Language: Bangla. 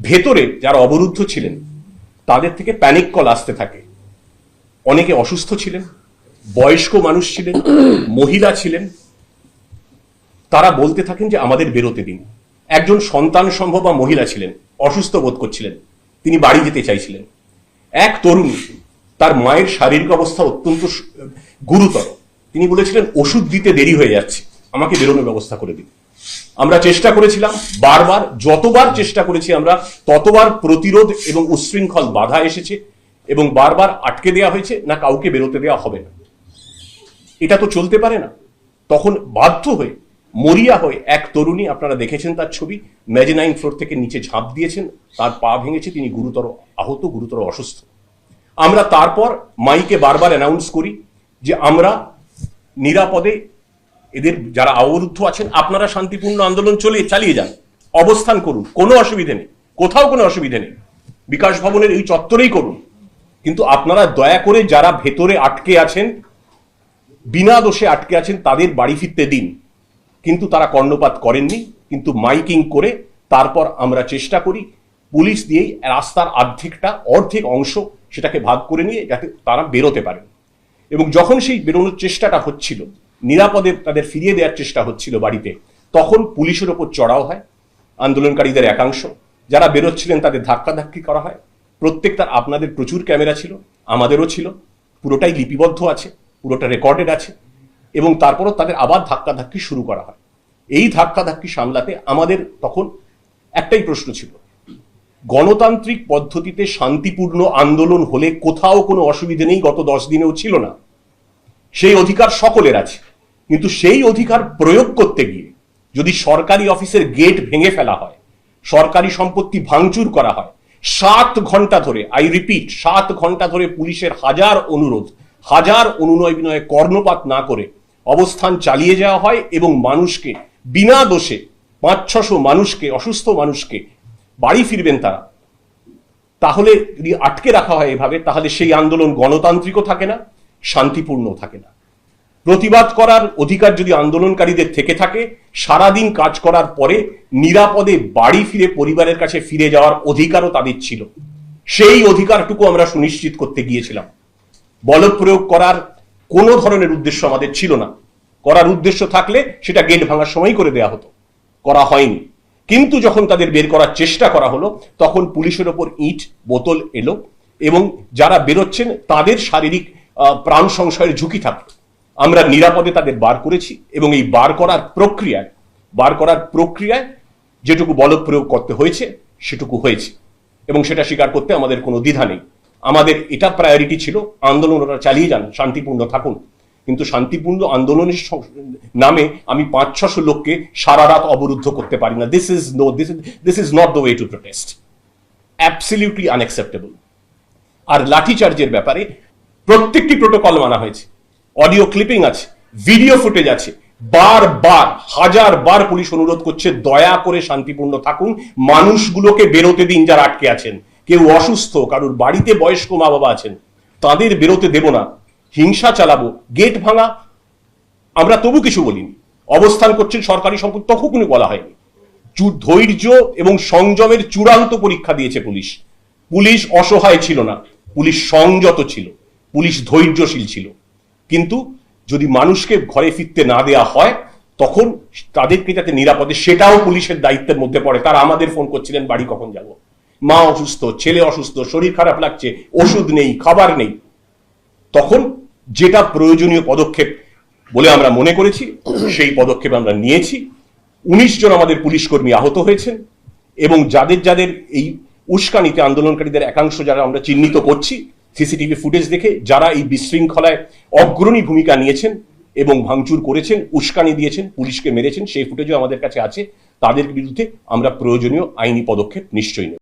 ভেতরে যারা অবরুদ্ধ ছিলেন, তাদের থেকে প্যানিক কল আসতে থাকে। অনেকে অসুস্থ ছিলেন, বয়স্ক মানুষ ছিলেন, মহিলা ছিলেন। তারা বলতে থাকেন যে, আমাদের বেরোতে দিন। একজন সন্তান সম্ভব বা মহিলা ছিলেন, অসুস্থ বোধ করছিলেন, তিনি বাড়ি যেতে চাইছিলেন। এক তরুণ, তার মায়ের শারীরিক অবস্থা অত্যন্ত গুরুতর। তিনি বলেছিলেন, ওষুধ দিতে দেরি হয়ে যাচ্ছে, আমাকে বেরোনোর ব্যবস্থা করে দিন। আমরা চেষ্টা করেছিলাম, বারবার, যতবার চেষ্টা করেছি আমরা, ততবার প্রতিরোধ এবং উচ্ছৃঙ্খল বাধা এসেছে এবং বারবার আটকে দেওয়া হয়েছে, না কাউকে বেরোতে দেওয়া হবে না। এটা তো চলতে পারে না। তখন বাধ্য হয়ে, মরিয়া হয়ে এক তরুণী, আপনারা দেখেছেন তার ছবি ম্যাজেনাইন ফ্লোর থেকে নিচে ঝাঁপ দিয়েছেন, তার পা ভেঙেছে, তিনি গুরুতর আহত, গুরুতর অসুস্থ। আমরা তারপর মাইকে বারবার অ্যানাউন্স করি যে আমরা নিরাপদে এদের যারা অবরুদ্ধ আছেন, আপনারা শান্তিপূর্ণ আন্দোলন চলে চালিয়ে যান। অবস্থান করুন, কোনো অসুবিধে নেই। কোথাও কোনো অসুবিধে নেই। বিকাশ ভবনের এই চত্বরেই করুন। কিন্তু আপনারা দয়া করে যারা ভেতরে আটকে আছেন, বিনা দোষে আটকে আছেন, তাদের বাড়ি ফিরতে দিন। কিন্তু তারা কর্ণপাত করেননি, কিন্তু মাইকিং করে তারপর আমরা চেষ্টা করি পুলিশ দিয়েই রাস্তার অর্ধেকটা অর্ধেক অংশ সেটাকে ভাগ করে নিয়ে যাতে তারা বেরোতে পারে। এবং যখন সেই বেরোনোর চেষ্টাটা হচ্ছিল নিরাপদে তাদের ফিরিয়ে দেওয়ার চেষ্টা হচ্ছিল বাড়িতে। তখন পুলিশের ওপর চড়াও হয়, আন্দোলনকারীদের একাংশ। যারা বেরোচ্ছিলেন তাদের ধাক্কাধাক্কি করা হয়। প্রত্যেকটার আপনাদের প্রচুর ক্যামেরা ছিল, আমাদেরও ছিল। পুরোটাই লিপিবদ্ধ আছে, পুরোটা রেকর্ডেড আছে এবং তারপরও তাদের আবার ধাক্কাধাক্কি শুরু করা হয়। এই ধাক্কাধাক্কি সামলাতে আমাদের তখন একটাই প্রশ্ন ছিল, গণতান্ত্রিক পদ্ধতিতে শান্তিপূর্ণ আন্দোলন হলে কোথাও কোনো অসুবিধে নেই, গত দশ দিনেও ছিল না। সেই অধিকার সকলের আছে। কিন্তু সেই অধিকার প্রয়োগ করতে গিয়ে যদি সরকারি অফিসের গেট ভেঙে ফেলা হয়, সরকারি সম্পত্তি ভাঙচুর করা হয়, সাত ঘণ্টা ধরে আই রিপিট সাত ঘণ্টা ধরে পুলিশের হাজার অনুরোধ, হাজার অনুনয় বিনয়ে কর্ণপাত না করে অবস্থান চালিয়ে যাওয়া হয় এবং মানুষকে, বিনা দোষে পাঁচ, ছশো মানুষকে, অসুস্থ মানুষকে বাড়ি ফিরবেন তারা। তাহলে যদি আটকে রাখা হয় এভাবে, তাহলে সেই আন্দোলন গণতান্ত্রিকও থাকে না, শান্তিপূর্ণও থাকে না। প্রতিবাদ করার অধিকার যদি আন্দোলনকারীদের থেকে থাকে, সারাদিন কাজ করার পরে নিরাপদে বাড়ি ফিরে পরিবারের কাছে ফিরে যাওয়ার অধিকারও তাদের ছিল। সেই অধিকারটুকু আমরা সুনিশ্চিত করতে গিয়েছিলাম। বল প্রয়োগ করার কোনো ধরনের উদ্দেশ্য আমাদের ছিল না। করার উদ্দেশ্য থাকলে সেটা গেট ভাঙার সময় করে দেয়া হতো। করা হয়নি। কিন্তু যখন তাদের বের করার চেষ্টা করা হলো, তখন পুলিশের ওপর ইট, বোতল এলো এবং যারা বেরোচ্ছেন, তাদের শারীরিক প্রাণ সংশয়ের ঝুঁকি থাকল। আমরা নিরাপদে তাদের বার করেছি এবং এই বার করার প্রক্রিয়ায়, বার করার প্রক্রিয়ায় যেটুকু বল প্রয়োগ করতে হয়েছে, সেটুকু হয়েছে। এবং সেটা স্বীকার করতে আমাদের কোনো দ্বিধা নেই। আমাদের এটা প্রায়োরিটি ছিল আন্দোলন ওরা চালিয়ে যান, শান্তিপূর্ণ থাকুন। কিন্তু শান্তিপূর্ণ আন্দোলনের নামে আমি পাঁচ ছশো লোককে সারা রাত অবরুদ্ধ করতে পারি না। This is no this this is not the way to protest absolutely unacceptable আর লাঠিচার্জের ব্যাপারে প্রত্যেকটি প্রোটোকল মানা হয়েছে। অডিও ক্লিপিং আছে, ভিডিও ফুটেজ আছে। বারবার হাজার বার পুলিশ অনুরোধ করছে, দয়া করে শান্তিপূর্ণ থাকুন। মানুষগুলোকে বেরোতে দিন যারা আটকে আছেন। কেউ অসুস্থ, কারোর বাড়িতে বয়স্ক মা বাবা আছেন, তাদের বেরোতে দেব না। হিংসা চালাবো, গেট ভাঙা। আমরা তবু কিছু বলিনি। অবস্থান করছেন সরকারি সম্পত্তি তখনই বলা হয়নি। ধৈর্য এবং সংযমের চূড়ান্ত পরীক্ষা দিয়েছে পুলিশ। পুলিশ অসহায় ছিল না। পুলিশ সংযত ছিল। পুলিশ ধৈর্যশীল ছিল। কিন্তু যদি মানুষকে ঘরে ফিরতে না দেয়া হয়, তখন তাদেরকে যাতে নিরাপদে, সেটাও পুলিশের দায়িত্বের মধ্যে পড়ে। তারা আমাদের ফোন করছিলেন, বাড়ি কখন যাব? মা অসুস্থ, ছেলে অসুস্থ, শরীর খারাপ লাগছে, ওষুধ নেই, খাবার নেই। তখন যেটা প্রয়োজনীয় পদক্ষেপ বলে আমরা মনে করেছি, সেই পদক্ষেপ আমরা নিয়েছি। উনিশ জন আমাদের পুলিশ কর্মী আহত হয়েছেন এবং যাদের যাদের এই উস্কানিতে আন্দোলনকারীদের একাংশ যারা আমরা চিহ্নিত করছি সিসিটিভি ফুটেজ দেখে যারা এই বিশৃঙ্খলায় অগ্রণী ভূমিকা নিয়েছেন এবং ভাঙচুর করেছেন, উস্কানি দিয়েছেন, পুলিশকে মেরেছেন, সেই ফুটেজও আমাদের কাছে আছে। তাদের বিরুদ্ধে আমরা প্রয়োজনীয় আইনি পদক্ষেপ নিশ্চয়ই নেব।